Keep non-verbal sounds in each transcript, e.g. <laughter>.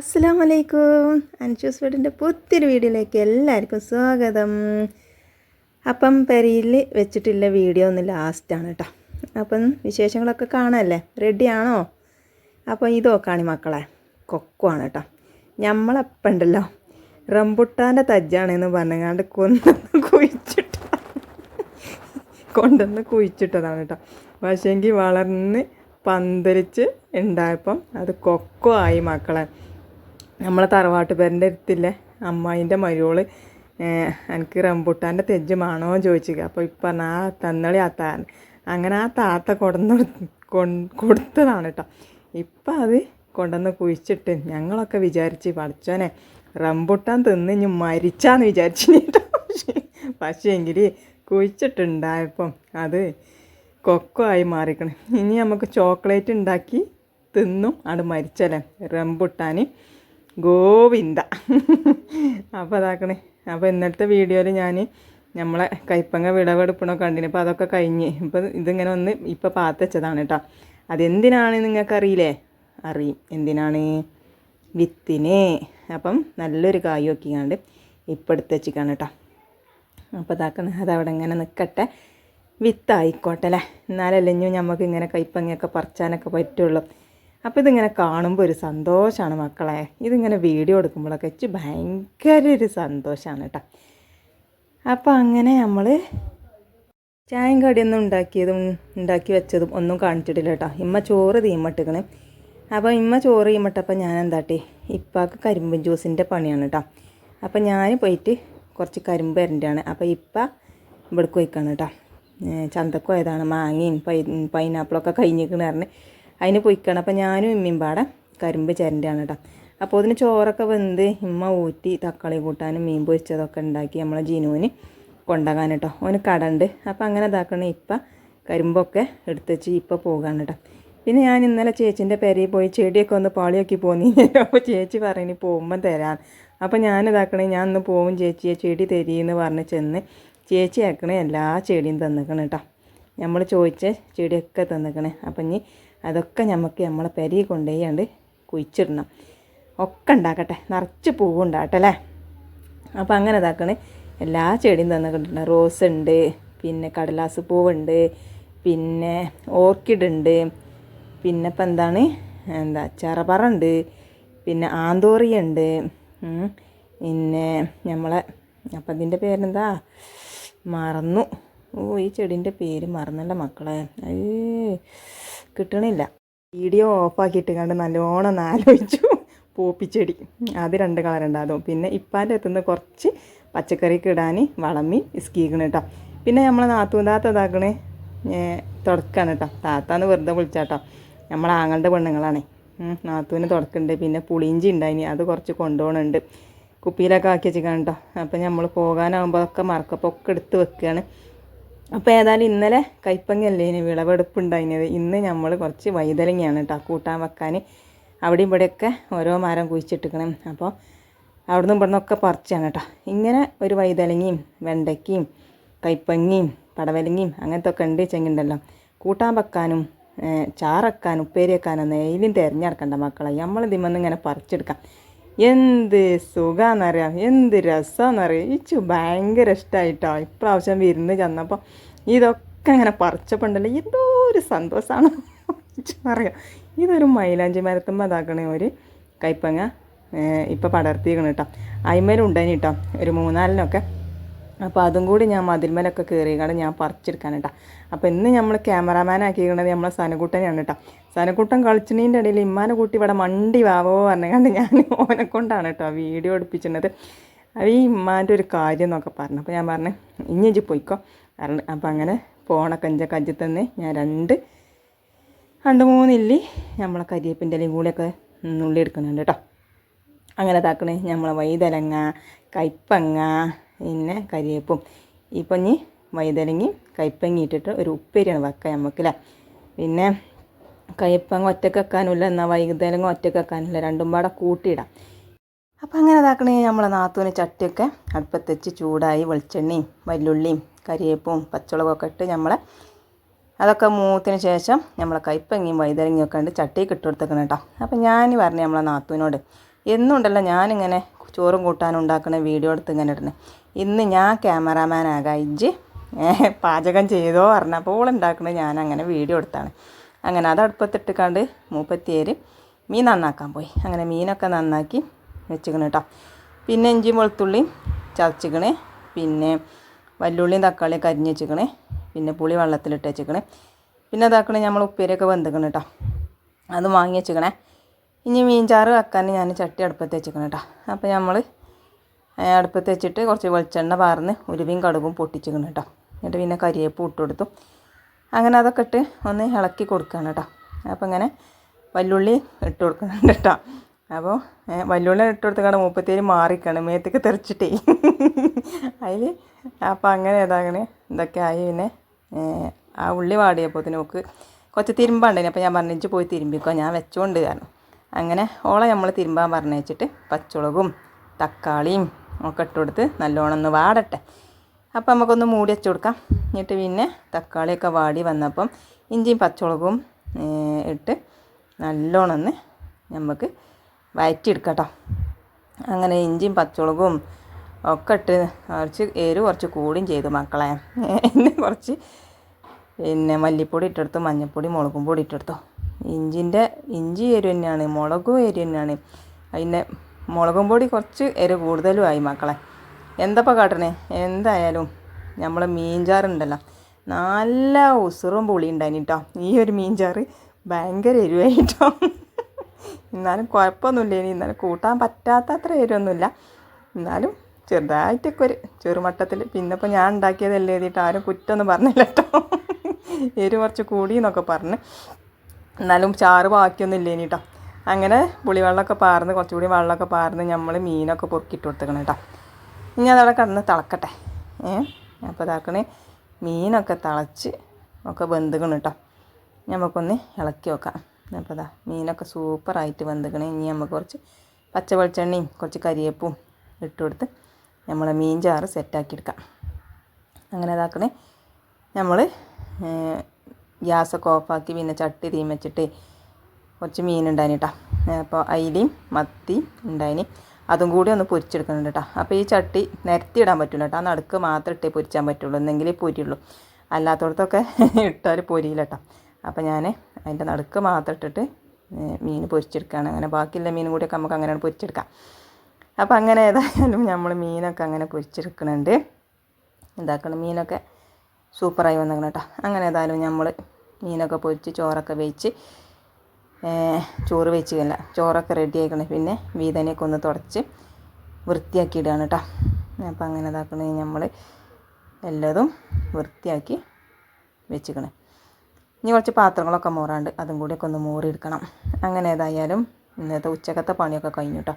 അസ്സാം വലൈക്കും അൻഷൂസ് വീടിന്റെ പുത്തിരി വീഡിയോയിലേക്ക് എല്ലാവർക്കും സ്വാഗതം. അപ്പം പെരിയിൽ വെച്ചിട്ടുള്ള വീഡിയോ ഒന്ന് ലാസ്റ്റാണ് കേട്ടോ. അപ്പം വിശേഷങ്ങളൊക്കെ കാണാമല്ലേ റെഡിയാണോ? അപ്പം ഇത് നോക്കാണി മക്കളെ. കൊക്കുവാണ് കേട്ടോ. ഞമ്മളപ്പം ഉണ്ടല്ലോ റംബുട്ടാന്റെ തജ്ജാണെന്ന് പറഞ്ഞങ്ങാണ്ട് കൊന്നൊന്ന് കുഴിച്ചിട്ട കൊണ്ടുവന്ന് കുഴിച്ചിട്ടതാണ് കേട്ടോ. പക്ഷേങ്കിൽ വളർന്ന് പന്തലിച്ച് ഉണ്ടായപ്പം അത് കൊക്കോ ആയി മക്കളെ. നമ്മളെ തറവാട്ട് പേരന്റെ അടുത്തില്ലേ? അമ്മായിന്റെ മരുവോൾ എനിക്ക് റംബുട്ടാന്റെ തെജ്ജ് മാണോ ചോദിച്ചു അപ്പോൾ ഇപ്പം പറഞ്ഞ ആ തന്നളി ആ താൻ. അങ്ങനെ ആ താത്ത കൊടന്ന് കൊടുത്തതാണ് കേട്ടോ ഇപ്പം അത് കൊണ്ടുവന്ന് കുഴിച്ചിട്ട് ഞങ്ങളൊക്കെ വിചാരിച്ച് പഠിച്ചോനെ റംബുട്ടാൻ തിന്ന് ഇനി മരിച്ചാന്ന് വിചാരിച്ചു കേട്ടോ പക്ഷേ എങ്കിൽ കുഴിച്ചിട്ടുണ്ടായപ്പം അത് കൊക്കോ ആയി മാറിക്കണം. ഇനി നമുക്ക് ചോക്ലേറ്റ് ഉണ്ടാക്കി തിന്നും. അവിടെ മരിച്ചല്ലേ? റംബുട്ടാൻ ഗോവിന്ദ. അപ്പോൾ അതാക്കണേ അപ്പോൾ ഇന്നത്തെ വീഡിയോയിൽ ഞാൻ നമ്മളെ കൈപ്പങ്ങ വിളവെടുപ്പണോ കണ്ടിന്. അപ്പോൾ അതൊക്കെ കഴിഞ്ഞ്. ഇപ്പം ഇതിങ്ങനെ ഒന്ന് ഇപ്പോൾ പാത്തച്ചതാണ് കേട്ടോ. അതെന്തിനാണ് നിങ്ങൾക്കറിയില്ലേ? അറിയും. എന്തിനാണ്? വിത്തിനെ. അപ്പം നല്ലൊരു കായ് നോക്കിക്കാണ്ട് ഇപ്പം എടുത്ത് വെച്ചിക്കാണ് കേട്ടോ. അപ്പോൾ ഇതാക്കണം. അതവിടെ ഇങ്ങനെ നിൽക്കട്ടെ വിത്തായിക്കോട്ടെ അല്ലേ? എന്നാലല്ലേ നമുക്ക് ഇങ്ങനെ കൈപ്പങ്ങയൊക്കെ പറിച്ചാനൊക്കെ പറ്റുള്ളൂ. അപ്പോൾ ഇതിങ്ങനെ കാണുമ്പോൾ ഒരു സന്തോഷമാണ് മക്കളെ. ഇതിങ്ങനെ വീഡിയോ എടുക്കുമ്പോഴൊക്കെ വെച്ച് ഭയങ്കര ഒരു സന്തോഷമാണ് കേട്ടോ അപ്പോൾ അങ്ങനെ നമ്മൾ ചായയും കടിയൊന്നും ഉണ്ടാക്കിയതും ഉണ്ടാക്കി വെച്ചതും ഒന്നും കാണിച്ചിട്ടില്ല കേട്ടോ ഇമ്മ ചോറ് തീമട്ടിക്കണ്. അപ്പോൾ ഇമ്മ ചോറ് തീമട്ടപ്പോൾ ഞാൻ എന്താട്ടി ഇപ്പാക്ക് കരിമ്പും ജ്യൂസിന്റെ പണിയാണ് കേട്ടോ അപ്പോൾ ഞാൻ പോയിട്ട് കുറച്ച് കരിമ്പ് വരേണ്ടതാണ് അപ്പോൾ ഇപ്പ ഇവിടേക്ക് പോയിക്കാണ് കേട്ടോ ചന്തക്കോയതാണ് മാങ്ങയും പൈ പൈനാപ്പിളൊക്കെ കഴിഞ്ഞിരിക്കണ പറഞ്ഞ്. അതിന് പൊയ്ക്കണം. അപ്പോൾ ഞാനും ഇമ്മയും പാടെ കരിമ്പ് ചരണ്ടാണ് കേട്ടോ അപ്പോൾ അതിന് ചോറൊക്കെ വെന്ത് ഇമ്മ ഊറ്റി തക്കാളി കൂട്ടാനും മീൻ പൊരിച്ചതൊക്കെ ഉണ്ടാക്കി നമ്മളെ ജിനുവിന് കൊണ്ടുപോകാൻ കേട്ടോ ഓന് കടണ്ട്. അപ്പോൾ അങ്ങനെ ഇതാക്കണം. ഇപ്പം കരിമ്പൊക്കെ എടുത്ത് വെച്ച് ഇപ്പം പോകാൻ കേട്ടോ പിന്നെ ഞാൻ ഇന്നലെ ചേച്ചീന്റെ പെരയിൽ പോയി ചെടിയൊക്കെ ഒന്ന് പാളിയൊക്കെ പോന്നില്ലല്ലോ <laughs> അപ്പോൾ ചേച്ചി പറഞ്ഞു പോകുമ്പം തരാം. അപ്പോൾ ഞാൻ ഇതാക്കണേ ഞാൻ ഒന്ന് പോവും ചേച്ചിയെ ചെടി തരീന്ന് പറഞ്ഞ് ചെന്ന് ചേച്ചി ആക്കണേ എല്ലാ ചെടിയും തന്നിക്കണം കേട്ടോ നമ്മൾ ചോദിച്ച ചെടിയൊക്കെ തന്നിക്കണേ. അപ്പം ഇനി അതൊക്കെ നമുക്ക് നമ്മളെ പെരി കൊണ്ടുപോയാണ്ട് കുഴിച്ചിടണം. ഒക്കെ ഉണ്ടാക്കട്ടെ. നിറച്ച് പൂവുണ്ടാകട്ടെ അല്ലേ? അപ്പോൾ അങ്ങനെ ഇതാക്കണേ. എല്ലാ ചെടിയും തന്നിട്ടുണ്ട്. റോസ് ഉണ്ട് പിന്നെ കടലാസ് പൂവുണ്ട് പിന്നെ ഓർക്കിഡ് ഉണ്ട് പിന്നെ ഇപ്പം എന്താണ്? എന്താ? ചെറപറ ഉണ്ട് പിന്നെ ആന്തോറിയുണ്ട് പിന്നെ നമ്മളെ അപ്പം അതിന്റെ പേരെന്താ? മറന്നു. ഓ ഈ ചെടീന്റെ പേര് മറന്നല്ല മക്കളെ. അയ്യേ കിട്ടണില്ല. വീഡിയോ ഓഫാക്കിയിട്ട് കണ്ട് നല്ലോണം ആലോചിച്ചു. പോപ്പിച്ചെടി അത് രണ്ട് കളറുണ്ടാകും പിന്നെ ഇപ്പാന്റെ എത്തുന്ന കുറച്ച് പച്ചക്കറിക്ക് ഇടാൻ വളമി ഇസ്കീക്കണം കേട്ടോ പിന്നെ നമ്മൾ നാത്തൂന്താത്ത ഇതാക്കണേ തുടക്കാണ് കേട്ടോ താത്താന്ന് വെറുതെ വിളിച്ചാട്ടോ. നമ്മളെ ആങ്ങളുടെ പെണ്ണുങ്ങളാണേ. നാത്തൂന് തുടക്കുന്നുണ്ട് പിന്നെ പുളിയിഞ്ചി ഉണ്ടായിനി. അത് കുറച്ച് കൊണ്ടുപോകണുണ്ട് കുപ്പിയിലൊക്കെ ആക്കി വെച്ചിരിക്കണം കേട്ടോ അപ്പം നമ്മൾ മറക്കപ്പോൾ ഒക്കെ എടുത്ത് വെക്കുകയാണ് അപ്പോൾ ഏതായാലും ഇന്നലെ കൈപ്പങ്ങല്ലേ ഇനി വിളവെടുപ്പുണ്ടായിരുന്നത്? ഇന്ന് നമ്മൾ കുറച്ച് വൈതലങ്ങയാണ് കേട്ടോ കൂട്ടാൻ വെക്കാൻ അവിടെയും ഇവിടെയൊക്കെ ഓരോ മരം കുഴിച്ചിട്ടിക്കണം അപ്പോൾ അവിടുന്ന് ഇവിടെ നിന്നൊക്കെ പറിച്ചാണ് കേട്ടോ ഇങ്ങനെ ഒരു വൈതലങ്ങയും വെണ്ടയ്ക്കയും കൈപ്പങ്ങയും പടവലങ്ങയും അങ്ങനത്തെ ഒക്കെ ഉണ്ട് ചെങ്ങുണ്ടല്ലോ. കൂട്ടാൻ വെക്കാനും ചാറക്കാനും ഉപ്പേരി വെക്കാനും നെയിലും തിരഞ്ഞെടുക്കണ്ട മക്കളെ. നമ്മൾ ഇതിമെന്ന് ഇങ്ങനെ പറിച്ചെടുക്കാം. എന്ത് സുഖമാണെന്നറിയാം എന്ത് രസമാണെന്നറിയാം ഇച്ചു ഭയങ്കര ഇഷ്ടമായിട്ടോ ഇപ്രാവശ്യം വിരുന്ന് ചെന്നപ്പോൾ ഇതൊക്കെ ഇങ്ങനെ പറിച്ചപ്പോണ്ടല്ലോ. എന്തോ ഒരു സന്തോഷമാണ് അറിയാം ഇതൊരു മൈലാഞ്ചി മരത്തുമ്പോൾ അതാക്കണേ ഒരു കൈപ്പങ്ങ ഇപ്പം പടർത്തിക്കണം കേട്ടോ അയിമേലും ഉണ്ടായിന് കേട്ടോ ഒരു മൂന്നാലിനൊക്കെ. അപ്പോൾ അതും കൂടി ഞാൻ മതിൽമേലൊക്കെ കയറിയാണ് ഞാൻ പറിച്ചെടുക്കാൻ കേട്ടോ അപ്പോൾ ഇന്ന് നമ്മൾ ക്യാമറാമാൻ ആക്കിയിരിക്കുന്നത് നമ്മളെ സനക്കുട്ടനെയാണ് കേട്ടോ സനക്കുട്ടൻ കളിച്ചണീന്റെ ഇടയിൽ ഇമ്മാനെ കൂട്ടി ഇവിടെ മണ്ടി വാവോ പറഞ്ഞുകൊണ്ട് ഞാൻ ഓനെ കൊണ്ടാണ് കേട്ടോ വീഡിയോ എടുപ്പിച്ചിരുന്നത്. അപ്പോൾ ഈ ഇമ്മാന്റെ ഒരു കാര്യം എന്നൊക്കെ പറഞ്ഞു. അപ്പോൾ ഞാൻ പറഞ്ഞു ഇഞ്ഞി പോയിക്കോ. കാരണം അപ്പോൾ അങ്ങനെ പോണ കഞ്ച കജ്ജി തന്നെ ഞാൻ രണ്ട് രണ്ട് മൂന്നില്ലി നമ്മളെ കരിയേപ്പിന്റെ ഇലയും കൂടെയൊക്കെ നുള്ളി എടുക്കുന്നുണ്ട് കേട്ടോ. അങ്ങനെ താക്കണേ നമ്മളെ വൈതലങ്ങ കയ്പ്പങ്ങ പിന്നെ കരിയേപ്പും. ഇപ്പം ഇനി വൈതലങ്ങി കയ്പ്പങ്ങി ഇട്ടിട്ട് ഒരു ഉപ്പേരിയാണ് വെക്കുക നമുക്കല്ലേ പിന്നെ കയ്പ്പങ്ങ ഒറ്റയ്ക്ക് വെക്കാനുമില്ല എന്നാൽ വൈകുന്നേരം ഒറ്റയ്ക്ക് വെക്കാനില്ല. രണ്ടും പാടെ കൂട്ടിയിടാം. അപ്പം അങ്ങനെ ഇതാക്കണേ നമ്മളെ നാത്തൂന് ചട്ടിയൊക്കെ അടുപ്പത്തെച്ച് ചൂടായി വെളിച്ചെണ്ണയും വല്ലുള്ളിയും കരിയേപ്പും പച്ചമുളകൊക്കെ ഇട്ട് നമ്മളെ അതൊക്കെ മൂത്തിന് ശേഷം നമ്മളെ കയ്പ്പങ്ങയും വൈതരങ്ങയും ഒക്കെ ഉണ്ട് ചട്ടിക്ക് ഇട്ട് കൊടുത്തേക്കണം കേട്ടോ അപ്പം ഞാൻ പറഞ്ഞു നമ്മളെ നാത്തൂനോട് എന്നുണ്ടല്ലോ ഞാനിങ്ങനെ ചോറും കൂട്ടാനും ഉണ്ടാക്കുന്ന വീഡിയോ എടുത്ത് ഇങ്ങനെ ഇടണേ. ഇന്ന് ഞാൻ ക്യാമറാമാൻ ആകാം ഇജ്ജ് പാചകം ചെയ്തോ പറഞ്ഞപ്പോൾ ഉണ്ടാക്കണേ ഞാൻ അങ്ങനെ വീഡിയോ എടുത്താണ്. അങ്ങനെ അത് അടുപ്പത്തിട്ടിക്കാണ്ട് മൂപ്പത്തിയേര് മീൻ നന്നാക്കാൻ പോയി. അങ്ങനെ മീനൊക്കെ നന്നാക്കി വെച്ചിക്കണ് കേട്ടോ പിന്നെ ഇഞ്ചി വെളുത്തുള്ളിയും ചതച്ചിക്കണ്. പിന്നെ വല്ലുള്ളിയും തക്കാളിയൊക്കെ അരിഞ്ഞ് വെച്ചിക്കണ്. പിന്നെ പുളി വെള്ളത്തിലിട്ട് വെച്ചിക്കണ്. പിന്നെ അതാക്കണേ നമ്മൾ ഉപ്പേരിയൊക്കെ വെന്തിക്കണം കേട്ടോ അത് വാങ്ങി വെച്ചിക്കണേ. ഇനി മീൻചാറ് വെക്കാൻ ഞാൻ ചട്ടി അടുപ്പത്ത് വെച്ചിക്കണം കേട്ടോ അപ്പോൾ നമ്മൾ അടുപ്പത്ത് വെച്ചിട്ട് കുറച്ച് വെളിച്ചെണ്ണ പാർന്ന് ഉരുവിയും കടുകും പൊട്ടിച്ചിക്കണം കേട്ടോ എന്നിട്ട് പിന്നെ കരിയേപ്പ് ഇട്ട് കൊടുത്തു അങ്ങനെ അതൊക്കെ ഇട്ട് ഒന്ന് ഇളക്കി കൊടുക്കുകയാണ് കേട്ടോ. അപ്പോൾ ഇങ്ങനെ വല്ലുള്ളി ഇട്ട് കൊടുക്കുന്നുണ്ട് കേട്ടോ. അപ്പോൾ വല്ലുള്ളി ഇട്ട് കൊടുത്തേക്കാണ് മുപ്പത്തേര് മാറിക്കാണ്. മേത്തേക്ക് തെറിച്ചിട്ടേ. അതിൽ അപ്പോൾ അങ്ങനെ ഏതാങ്ങനെ ഇതൊക്കെ ആയി പിന്നെ ആ ഉള്ളി വാടിയപ്പോൾ നോക്ക് കുറച്ച് തിരുമ്പാണ്ടേന് അപ്പോൾ ഞാൻ പറഞ്ഞു പോയി തിരുമ്പിക്കോ. ഞാൻ വെച്ചുകൊണ്ട് കാരണം അങ്ങനെ ഓളെ നമ്മൾ തിരുമ്പാൻ പറഞ്ഞേച്ചിട്ട് പച്ചമുളകും തക്കാളിയും ഒക്കെ ഇട്ട് കൊടുത്ത് നല്ലോണം ഒന്ന് വാടട്ടെ. അപ്പോൾ നമുക്കൊന്ന് മൂടി വെച്ച് കൊടുക്കാം. എന്നിട്ട് പിന്നെ തക്കാളിയൊക്കെ വാടി വന്നപ്പം ഇഞ്ചിയും പച്ചമുളകും ഇട്ട് നല്ലോണം ഒന്ന് നമുക്ക് വയറ്റിയെടുക്കാം അങ്ങനെ ഇഞ്ചിയും പച്ചമുളകും ഒക്കെ ഇട്ട് കുറച്ച് എരിവ് കുറച്ച് കൂടുകയും ചെയ്തു മക്കളെ. എന്നെ കുറച്ച് പിന്നെ മല്ലിപ്പൊടി ഇട്ടെടുത്തു മഞ്ഞൾപ്പൊടി മുളകും പൊടി ഇട്ടെടുത്തു. ഇഞ്ചിന്റെ ഇഞ്ചി എരു തന്നെയാണ് മുളകും എരു തന്നെയാണ്. അതിന്റെ മുളകും പൊടി കുറച്ച് എരു കൂടുതലും ആയി മക്കളെ. എന്തപ്പോൾ കാട്ടണേ? എന്തായാലും നമ്മളെ മീൻചാറുണ്ടല്ലോ. നല്ല ഉസുറും പുളി ഉണ്ടായിന് കേട്ടോ ഈ ഒരു മീൻചാറ് ഭയങ്കര എരിവായി കേട്ടോ എന്നാലും കുഴപ്പമൊന്നുമില്ല ഇനി എന്നാലും കൂട്ടാൻ പറ്റാത്ത അത്ര എരിവൊന്നുമില്ല. എന്നാലും ചെറുതായിട്ടൊക്കെ ഒരു ചെറുമട്ടത്തിൽ. പിന്നെ ഇപ്പോൾ ഞാൻ ഉണ്ടാക്കിയതല്ലേ എഴുതിയിട്ട് ആരും കുറ്റമൊന്നും പറഞ്ഞില്ല കേട്ടോ. എരിവ് കുറച്ച് കൂടി എന്നൊക്കെ പറഞ്ഞ്. എന്നാലും ചാറ് ബാക്കിയൊന്നും ഇല്ലേനി കേട്ടോ അങ്ങനെ പുളിവെള്ളമൊക്കെ പാർന്ന് കുറച്ചുകൂടി വെള്ളമൊക്കെ പാർന്ന് നമ്മൾ മീനൊക്കെ പൊറുക്കിയിട്ട് കൊടുത്തേക്കണം കേട്ടോ. ഇനി അതവിടെ കിടന്ന് തിളക്കട്ടെ. ഏ അപ്പോൾ ഇതാക്കണേ. മീനൊക്കെ തിളച്ച് ഒക്കെ വെന്തുക്കണം കേട്ടോ നമുക്കൊന്ന് ഇളക്കി വെക്കാം. അപ്പോൾ ഇതാ മീനൊക്കെ സൂപ്പറായിട്ട് വെന്തുകണേ ഇനി നമുക്ക് കുറച്ച് പച്ച വെളിച്ചെണ്ണയും കുറച്ച് കരിയേപ്പും ഇട്ട് കൊടുത്ത് നമ്മളെ മീൻ ചാറ് സെറ്റാക്കി എടുക്കാം. അങ്ങനെ ഇതാക്കണേ. നമ്മൾ ഗ്യാസൊക്കെ ഓഫാക്കി പിന്നെ ചട്ടി തീം വെച്ചിട്ട് കുറച്ച് മീൻ ഉണ്ടായിന് കേട്ടോ അപ്പോൾ അയിലയും മത്തി ഉണ്ടായിന്. അതും കൂടി ഒന്ന് പൊരിച്ചെടുക്കുന്നുണ്ട് കേട്ടോ. അപ്പോൾ ഈ ചട്ടി നിരത്തി ഇടാൻ പറ്റില്ല കേട്ടോ. ആ നടുക്ക് മാത്രം ഇട്ടേ പൊരിച്ചാൻ പറ്റുള്ളൂ. എന്നെങ്കിലേ പൊരിയുള്ളൂ. അല്ലാത്തടത്തൊക്കെ <laughs> ഇട്ടാൽ പൊരിയില്ല കേട്ടോ. അപ്പോൾ ഞാൻ അതിന്റെ നടുക്ക് മാത്രം ഇട്ടിട്ട് മീൻ പൊരിച്ചെടുക്കുകയാണ്. അങ്ങനെ ബാക്കിയുള്ള മീനും കൂടിയൊക്കെ നമുക്ക് അങ്ങനെയാണ് പൊരിച്ചെടുക്കാം. അപ്പോൾ അങ്ങനെ ഏതായാലും നമ്മൾ മീനൊക്കെ അങ്ങനെ പൊരിച്ചെടുക്കുന്നുണ്ട്. ഇതാക്കണം. മീനൊക്കെ സൂപ്പറായി വന്നേക്കണം കേട്ടോ. അങ്ങനെ ഏതായാലും നമ്മൾ മീനൊക്കെ പൊരിച്ച് ചോറൊക്കെ വെച്ച് ചോറ് വെച്ചില്ല ചോറൊക്കെ റെഡി പിന്നെ വീതനെയൊക്കെ ഒന്ന് തുടച്ച് വൃത്തിയാക്കി ഇടുകയാണ് കേട്ടോ. അപ്പം അങ്ങനെ ഇതാക്കണേ നമ്മൾ എല്ലാതും വൃത്തിയാക്കി വെച്ചിക്കണേ ഇനി കുറച്ച് പാത്രങ്ങളൊക്കെ മോറാണ്ട് അതും കൂടിയൊക്കെ ഒന്ന് മോറിയെടുക്കണം. അങ്ങനെ ഏതായാലും ഇന്നത്തെ ഉച്ചക്കത്തെ പണിയൊക്കെ കഴിഞ്ഞു കേട്ടോ.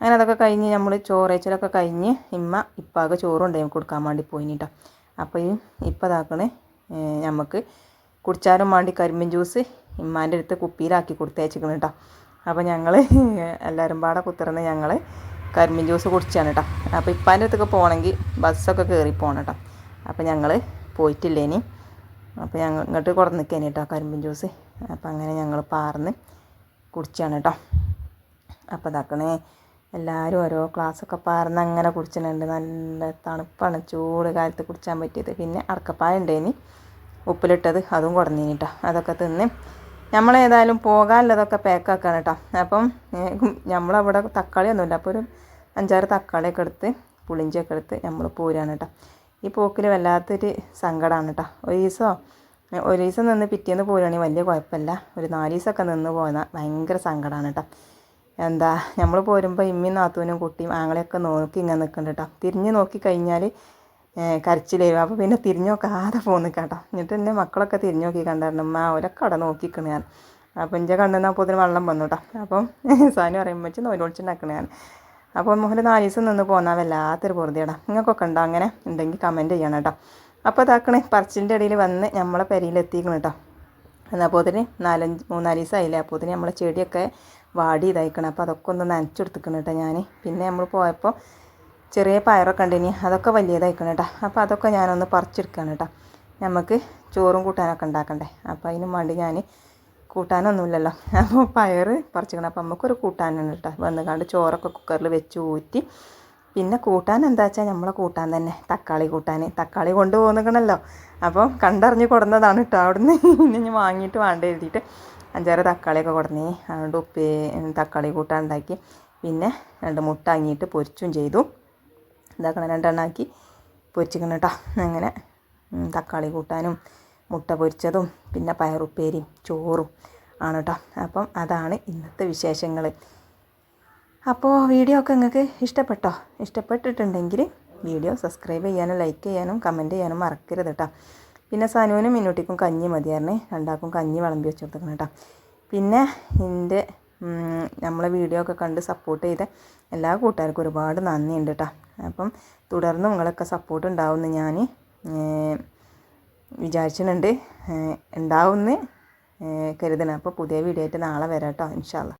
അങ്ങനെ അതൊക്കെ കഴിഞ്ഞ് നമ്മൾ ചോറേച്ചലൊക്കെ കഴിഞ്ഞ് ഇമ്മ ഇപ്പാകെ ചോറുണ്ടായി കൊടുക്കാൻ വേണ്ടി പോയിനി കേട്ടോ. അപ്പോൾ ഈ ഇപ്പം ഇതാക്കണേ നമുക്ക് കുടിച്ചാലും വേണ്ടി കരിമ്പിൻ ജ്യൂസ് ഇമ്മാന്റെ അടുത്ത് കുപ്പിയിലാക്കി കൊടുത്തയച്ചിക്കണം കേട്ടോ. അപ്പോൾ ഞങ്ങൾ <laughs> എല്ലാവരും പാടെ കുത്തിറന്ന് ഞങ്ങൾ കരിമ്പിൻ ജ്യൂസ് കുടിച്ചാണ് കേട്ടോ. അപ്പോൾ ഇപ്പാന്റെ അടുത്തൊക്കെ പോകണമെങ്കിൽ ബസ്സൊക്കെ കയറി പോകണം കേട്ടോ. അപ്പോൾ ഞങ്ങൾ പോയിട്ടില്ല ഇനി? അപ്പോൾ ഞങ്ങൾ ഇങ്ങോട്ട് കുറഞ്ഞ് നിൽക്കാൻ കേട്ടോ കരിമ്പിൻ ജ്യൂസ്. അപ്പോൾ അങ്ങനെ ഞങ്ങൾ പാർന്ന് കുടിച്ചാണ് കേട്ടോ. അപ്പോൾ ഇതാക്കണേ എല്ലാവരും ഓരോ ക്ലാസ്സൊക്കെ പാർന്ന് അങ്ങനെ കുടിച്ചിട്ടുണ്ട്. നല്ല തണുപ്പാണ്. ചൂട് കാലത്ത് കുടിച്ചാൻ പറ്റിയത്. പിന്നെ അടക്കപ്പായ ഉണ്ടായിന് ഉപ്പിലിട്ടത് അതും കുടഞ്ഞിനി കേട്ടോ. അതൊക്കെ തിന്ന് നമ്മളേതായാലും പോകാനുള്ളതൊക്കെ പാക്കാക്കാണ് കേട്ടോ അപ്പം നമ്മളവിടെ തക്കാളിയൊന്നുമില്ല. അപ്പോൾ ഒരു അഞ്ചാറ് തക്കാളിയൊക്കെ എടുത്ത് പുളിഞ്ചിയൊക്കെ എടുത്ത് നമ്മൾ പോരാണ് കേട്ടോ ഈ പോക്കിൽ വല്ലാത്തൊരു സങ്കടമാണ് കേട്ടോ ഒരു ദിവസമോ ഒരു ദിവസം നിന്ന് പിറ്റേന്ന് പോരുകയാണെങ്കിൽ വലിയ കുഴപ്പമില്ല. ഒരു നാല് ദിവസമൊക്കെ നിന്ന് പോകുന്ന ഭയങ്കര സങ്കടമാണ് കേട്ടോ എന്താ നമ്മൾ പോരുമ്പോൾ ഇമ്മയും നാത്തൂനും കുട്ടിയും ആങ്ങളെയൊക്കെ നോക്കി ഇങ്ങനെ നിൽക്കുന്നുണ്ട് കേട്ടോ തിരിഞ്ഞ് നോക്കി കഴിഞ്ഞാൽ കരച്ചിൽ വരും അപ്പോൾ പിന്നെ തിരിഞ്ഞു നോക്കാതെ പോകുന്നു കേട്ടോ. എന്നിട്ട് എന്റെ മക്കളൊക്കെ തിരിഞ്ഞു നോക്കി കണ്ടായിരുന്നു. അമ്മ അവരൊക്കെ അവിടെ നോക്കിക്കണ ഞാൻ. അപ്പോൾ എന്റെ കണ്ണെന്നാൽ അപ്പോൾ ഇതിന് വെള്ളം വന്നു കേട്ടോ. അപ്പം <laughs> സാധനം പറയുമ്പോൾ വെച്ച് നോയിലൊളിച്ചുണ്ടാക്കണ ഞാൻ. അപ്പോൾ മോഹൻ നാല് ദിവസം നിന്ന് പോന്നാൽ വല്ലാത്തൊരു പൊറുതിയടാ. നിങ്ങൾക്കൊക്കെ ഉണ്ടോ അങ്ങനെ? ഉണ്ടെങ്കിൽ കമന്റ് ചെയ്യണം കേട്ടോ. അപ്പോൾ ഇതാക്കണേ പറച്ചിന്റെ ഇടയിൽ വന്ന് നമ്മളെ പെരയിലെത്തിക്കണം കേട്ടോ. എന്നപ്പോത്തിന് നാലഞ്ച് മൂന്നാൽ ദിവസം അപ്പോൾ അപ്പോത്തിന് നമ്മളെ ചെടിയൊക്കെ വാടി ഇതായിക്കണം. അപ്പോൾ അതൊക്കെ ഒന്ന് നനച്ചെടുത്തിക്കണം കേട്ടോ ഞാൻ പിന്നെ നമ്മൾ പോയപ്പോൾ ചെറിയ പയറൊക്കെ ഉണ്ടിനി അതൊക്കെ വലിയതായിക്കണം കേട്ടോ. അപ്പോൾ അതൊക്കെ ഞാനൊന്ന് പറിച്ചെടുക്കുകയാണ് കേട്ടോ. നമുക്ക് ചോറും കൂട്ടാനൊക്കെ ഉണ്ടാക്കണ്ടേ. അപ്പോൾ അതിനും വേണ്ടി ഞാൻ കൂട്ടാനൊന്നുമില്ലല്ലോ. അപ്പോൾ പയർ പറിച്ചിക്കണം അപ്പോൾ നമുക്കൊരു കൂട്ടാനാണ് കേട്ടോ. വന്നുകാണ്ട് ചോറൊക്കെ കുക്കറിൽ വെച്ച് ഊറ്റി. പിന്നെ കൂട്ടാൻ എന്താ വെച്ചാൽ നമ്മളെ കൂട്ടാൻ തന്നെ. തക്കാളി കൂട്ടാൻ. തക്കാളി കൊണ്ടുപോകുന്നിക്കണല്ലോ അപ്പോൾ കണ്ടറിഞ്ഞ് കൊടുന്നതാണ് കേട്ടോ അവിടുന്ന്. ഇനി വാങ്ങിയിട്ട് വേണ്ട എഴുതിയിട്ട് അഞ്ചാറ് തക്കാളിയൊക്കെ കൊടുന്നേ. അതുകൊണ്ട് ഉപ്പേ തക്കാളി കൂട്ടാൻ ഉണ്ടാക്കി. പിന്നെ രണ്ട് മുട്ട അങ്ങിയിട്ട് പൊരിച്ചും ചെയ്തു. ഇതാക്കണം. രണ്ടെണ്ണാക്കി പൊരിച്ചിക്കണം കേട്ടോ. അങ്ങനെ തക്കാളി കൂട്ടാനും മുട്ട പൊരിച്ചതും പിന്നെ പയറുപ്പേരിയും ചോറും ആണ് കേട്ടോ. അപ്പം അതാണ് ഇന്നത്തെ വിശേഷങ്ങൾ അപ്പോൾ വീഡിയോ ഒക്കെ നിങ്ങൾക്ക് ഇഷ്ടപ്പെട്ടോ? ഇഷ്ടപ്പെട്ടിട്ടുണ്ടെങ്കിൽ വീഡിയോ സബ്സ്ക്രൈബ് ചെയ്യാനും ലൈക്ക് ചെയ്യാനും കമന്റ് ചെയ്യാനും മറക്കരുത് കേട്ടോ. പിന്നെ സനുവിനും മിന്നൂട്ടിക്കും കഞ്ഞി മതിയായിരുന്നേ. രണ്ടാക്കും കഞ്ഞി വിളമ്പി വെച്ച് കൊടുത്തേക്കണം കേട്ടോ. പിന്നെ എന്റെ നമ്മളെ വീഡിയോ ഒക്കെ കണ്ട് സപ്പോർട്ട് ചെയ്ത എല്ലാ കൂട്ടുകാർക്കും ഒരുപാട് നന്ദിയുണ്ട് കേട്ടോ അപ്പം തുടർന്നും നിങ്ങളൊക്കെ സപ്പോർട്ട് ഉണ്ടാവുമെന്ന് ഞാൻ വിചാരിച്ചിട്ടുണ്ട്. ഉണ്ടാവുമെന്ന് കരുതണം. അപ്പോൾ പുതിയ വീഡിയോ ആയിട്ട് നാളെ വരാം കേട്ടോ ഇൻഷാല്ല